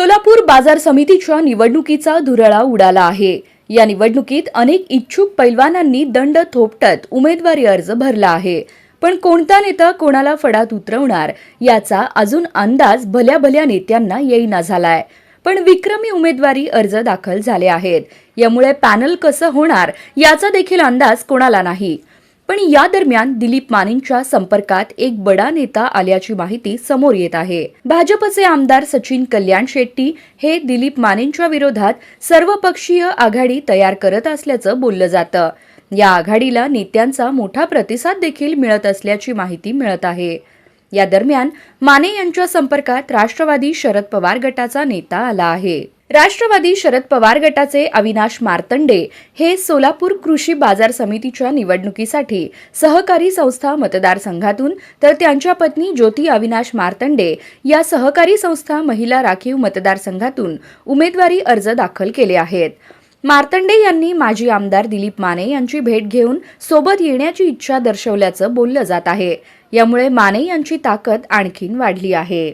सोलापूर बाजार समितीच्या निवडणुकीचा धुरळा उडाला आहे. या निवडणुकीत अनेक इच्छुक पैलवानांनी दंड थोपटत उमेदवारी अर्ज भरला आहे. पण कोणता नेता कोणाला फडात उतरवणार याचा अजून अंदाज भल्या भल्या नेत्यांना येईना झालाय. पण विक्रमी उमेदवारी अर्ज दाखल झाले आहेत. यामुळे पॅनल कसं होणार याचा देखील अंदाज कोणाला नाही. पण या दरम्यान दिलीप मानेंच्या संपर्कात एक बडा नेता आल्याची माहिती समोर येत आहे. भाजपचे आमदार सचिन कल्याण शेट्टी हे दिलीप मानेंच्या विरोधात सर्वपक्षीय आघाडी तयार करत असल्याचं बोललं जातं. या आघाडीला नेत्यांचा मोठा प्रतिसाद देखील मिळत असल्याची माहिती मिळत आहे. या दरम्यान माने यांच्या संपर्कात राष्ट्रवादी शरद पवार गटाचा नेता आला आहे. राष्ट्रवादी शरद पवार गटाचे अविनाश मार्तंडे हे सोलापूर कृषी बाजार समितीच्या निवडणुकीसाठी सहकारी संस्था मतदारसंघातून तर त्यांच्या पत्नी ज्योती अविनाश मार्तंडे या सहकारी संस्था महिला राखीव मतदारसंघातून उमेदवारी अर्ज दाखल केले आहेत. मार्तंडे यांनी माजी आमदार दिलीप माने यांची भेट घेऊन सोबत येण्याची इच्छा दर्शवल्याचं बोललं जात आहे. यामुळे माने यांची ताकद आणखीन वाढली आहे.